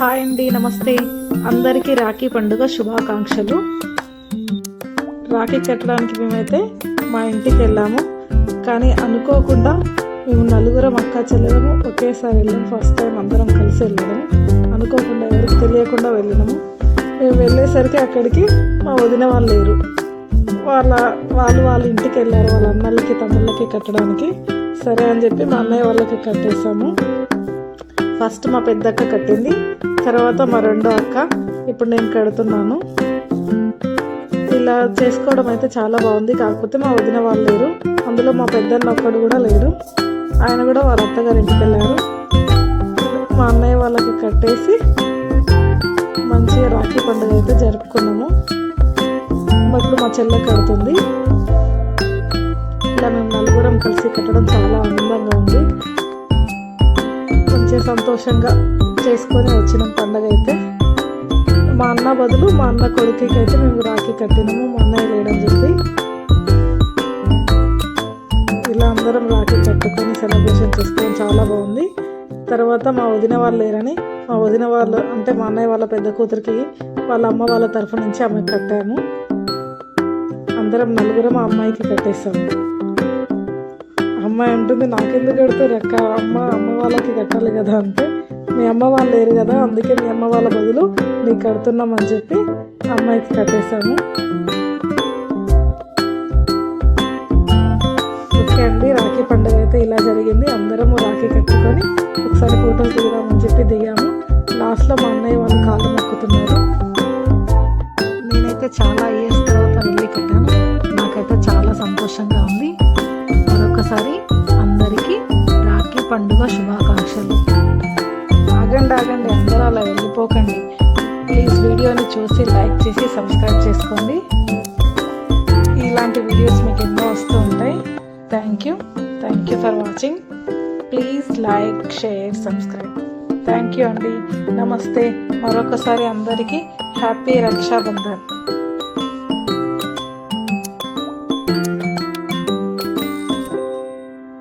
Hi అండి నమస్తే. అందరికీ రాఖీ పండుగ శుభాకాంక్షలు. రాఖీ కట్టడానికి మేమైతే మా ఇంటికి వెళ్ళాము. కానీ అనుకోకుండా మేము నలుగురం అక్క చెల్లెలము ఒకేసారి వెళ్ళాము. ఫస్ట్ టైం అందరం కలిసి వెళ్ళాము. అనుకోకుండా ఎవరికి తెలియకుండా వెళ్ళినాము. మేము వెళ్ళేసరికి అక్కడికి మా వదిన వాళ్ళు లేరు. వాళ్ళ వాళ్ళు వాళ్ళ ఇంటికి వెళ్ళారు. వాళ్ళ అన్నలకి తమ్ముళ్ళకి కట్టడానికి. సరే అని చెప్పి మా అన్నయ్య వాళ్ళకి కట్టేసాము ఫస్ట్ మా పెద్దక్క కట్టింది తర్వాత మా రెండో అక్క. ఇప్పుడు నేను కడుతున్నాను. ఇలా చేసుకోవడం అయితే చాలా బాగుంది. కాకపోతే మా వదిన వాళ్ళు లేరు. అందులో మా పెద్దన్న ఒక్కడు కూడా లేడు. ఆయన కూడా వాళ్ళ అత్తగారి ఇంటికి వెళ్ళారు. మా అన్నయ్య వాళ్ళకి కట్టేసి మంచిగా రాఖీ పండుగ అయితే జరుపుకున్నాము. ఇప్పుడు మా చెల్లె కడుతుంది. ఇలా మేము నలుగురం కలిసి కట్టడం చాలా ఆనందంగా ఉంది. మంచిగా సంతోషంగా చేసుకొని వచ్చిన పండగ అయితే మా అన్న బదులు మా అన్న కొడుకుకి అయితే మేము రాఖీ కట్టినాము మా అన్నయ్య లేడని చెప్పి. ఇలా అందరం రాఖీ కట్టుకొని సెలబ్రేషన్ చేసుకొని చాలా బాగుంది. తర్వాత మా వదిన వాళ్ళు లేరని మా వదిన వాళ్ళు అంటే మా అన్నయ్య వాళ్ళ పెద్ద కూతురికి వాళ్ళ అమ్మ వాళ్ళ తరఫు నుంచి ఆమె కట్టాము. అందరం నలుగురం ఆ అమ్మాయికి కట్టేస్తాము అమ్మాయి అంటుంది నాకెందుకు కడతారు అక్క? అమ్మ అమ్మ వాళ్ళకి కట్టాలి కదా అంటే మీ అమ్మ వాళ్ళు లేరు కదా అందుకే మీ అమ్మ వాళ్ళ బదులు నీకు కడుతున్నామని చెప్పి అమ్మాయికి కట్టేశాము. ఓకే అండి రాఖీ పండుగ అయితే ఇలా జరిగింది. అందరం రాఖీ కట్టుకొని ఒకసారి ఫోటోలు దిగుదామని చెప్పి దిగాము. లాస్ట్లో మా అన్నయ్య వాళ్ళు కాళ్ళు మొక్కుతున్నారు. నేనైతే చాలా ఇయర్స్ తర్వాత వెళ్ళి కట్టాను. నాకైతే చాలా సంతోషంగా ఉంది. మరొకసారి అందరికీ రాఖీ పండుగ శుభాకాంక్షలు. ఆగండి ఆగండి అందరూ అలా వెళ్ళిపోకండి. ప్లీజ్ వీడియోని చూసి లైక్ చేసి సబ్స్క్రైబ్ చేసుకోండి. ఇలాంటి వీడియోస్ మీకు ఎన్నో వస్తూ ఉంటాయి. Thank you thank you for watching please like share subscribe thank you అండి. నమస్తే. మరొకసారి అందరికీ హ్యాపీ రక్షాబంధన్.